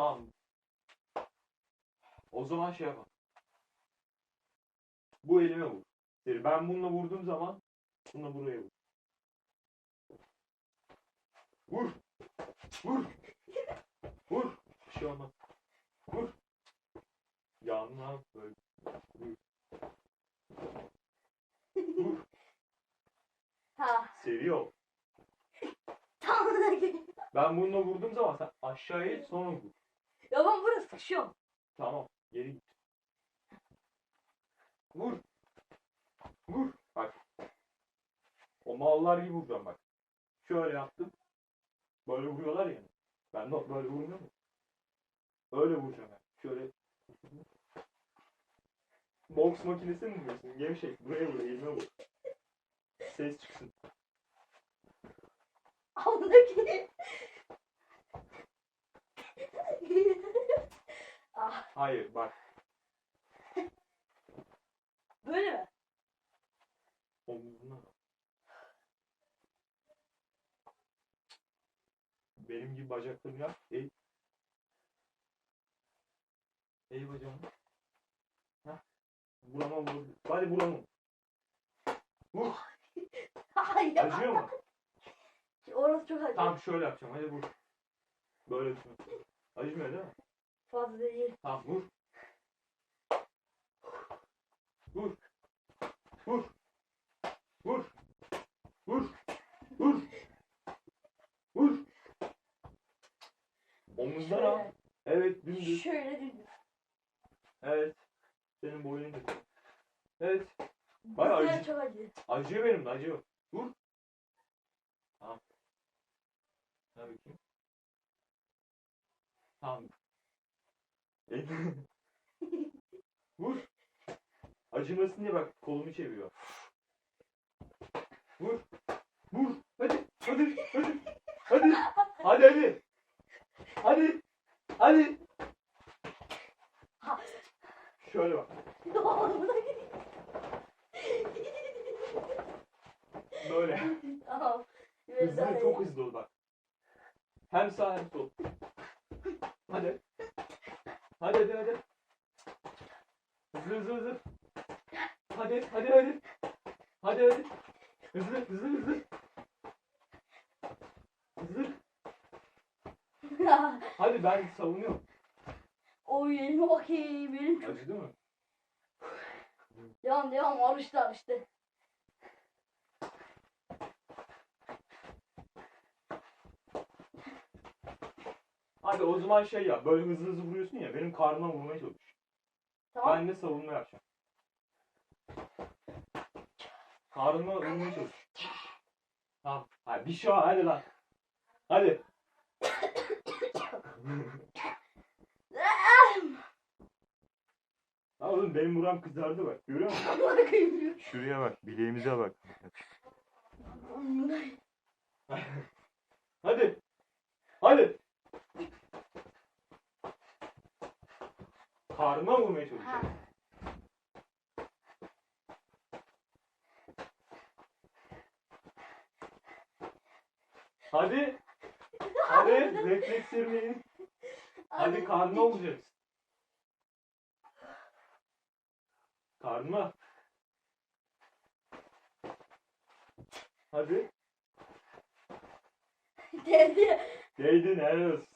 Tamam. O zaman şey yapalım. Bu elime vur. Ben bununla vurduğum zaman bununla buraya vur. Vur. Vur. Vur. Bir şey olmaz. Vur. Yanına böyle. Vur. Vur. Ha. Seri ol. Tamam da. Ben bununla vurduğum zaman sen aşağıya sonra vur. Sıkışıyorum. Tamam. Geri git. Vur. Vur. Bak. O mallar gibi vuracağım bak. Şöyle yaptım. Böyle vuruyorlar ya. Ben de böyle vurmuyor mu? Öyle vuracağım ben. Şöyle. Boks makinesi mi vuruyorsun? Gevşek. Buraya vur. Elime vur. Ses çıksın. Aldaki. ah, Hayır bak. böyle mi? Omzuna. Benim gibi bacaklarını yap. Eğ. Eğ bacağını. Heh. Buramam vur. Hadi buramam. Vur. Hayır. Acıyor mu? Orası çok acı. Tamam şöyle yapacağım. Hadi vur. Böyle düşün. Acımıyor değil mi? Fazla değil. Tamam vur. Vur. Vur. Vur. Vur. Vur. Vur. Omuzdan al. Evet dümdüz. şöyle düz. Evet. Senin boyun da. Evet. Bayağı acı. çok acı. Acıyor benim de acıyor. Vur. Tamam. Ne bakayım. Tamam. Vur. Acımasın diye bak kolumu çeviriyor. Vur. Vur. Hadi. Hadi. Hadi. Hadi. Hadi hadi. Hadi. Hadi. Ha. Şöyle bak. Böyle. Tamam. Biraz daha Hızlı, çok hızlı ol bak. Hem sağ hem sol. Hadi. Hadi hadi. Hızlı hızlı hızlı. Hadi hadi hadi. Hadi hadi. Hızlı hızlı hızlı. Hızlı. Hadi ben savunuyorum. Oy elime bakayım benim çok. Acıdı mı? Devam devam alıştı alıştı. Hadi o zaman şey yap. Böyle hızlı hızlı vuruyorsun ya. Benim karnıma vurmaya çalış. Tamam. Ben de savunma yapacağım. Karnıma vurmaya çalış. Tamam. Hadi bir şey var. Hadi lan. Hadi. Ha oğlum benim buram kızardı bak. Görüyor musun? Bakayım. Şuraya bak. Bileğimize bak. Hadi. Hadi. Karnıma vurmaya çalışıyorum. Hadi. Hadi. Reflekslerini. Hadi karnına olacaksın. Karnına. Hadi. Dedi. Değdin helal olsun.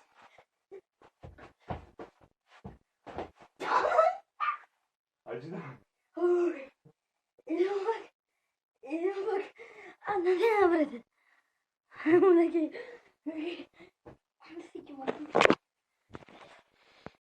Acıdı mı? Oy. Elime bak. Elime bak. Anne ne yapardın? Buradaki. Sikim bakayım.